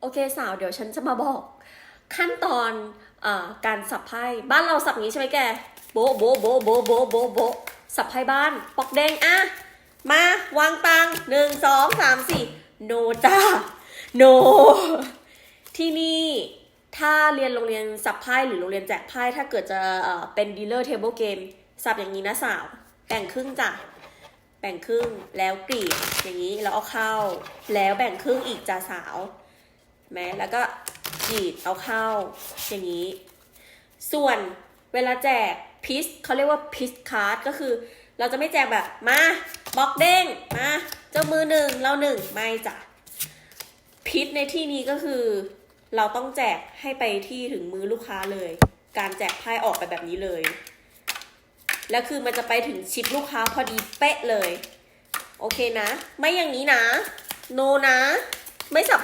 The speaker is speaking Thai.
โอเคสาวเดี๋ยวฉันจะมาบอก ขั้นตอนอการสับไพ่บ้านเราสับอย่างนี้ใช่ไหมแกโบโบโบโบโบโบโบสับไพ่บ้านปอกแดงอะมาวางตังหนึ่งสองสามสี่โนจ้าโนที่นี่ถ้าเรียนโรงเรียนสับไพ่หรือโรงเรียนแจกไพ่ถ้าเกิดจะเอ่อเป็นดีลเลอร์เทเบิลเกมสับอย่างนี้นะสาวแบ่งครึ่งจ้ะแบ่งครึ่งแล้วกรีดอย่างนี้แล้วเอาเข้า แล้วแบ่งครึ่งอีกจ้าสาว แม้แล้วก็กรีดเอาเข้าอย่างนี้ ส่วนเวลาแจกพิสเขาเรียกว่าพิสคาร์ดก็คือ เราจะไม่แจกแบบมาบล็อกเด้งมาเจ้ามือหนึ่งเราหนึ่งไม่จ้ะพิสในที่นี้ก็คือ เราต้องแจกให้ไปที่ถึงมือลูกค้าเลย การแจกไพ่ออกไปแบบนี้เลย แล้วคือมันจะไปถึงชิปลูกค้าพอดีเป๊ะเลย โอเคนะ ไม่อย่างนี้นะ โนนะ ไม่สับ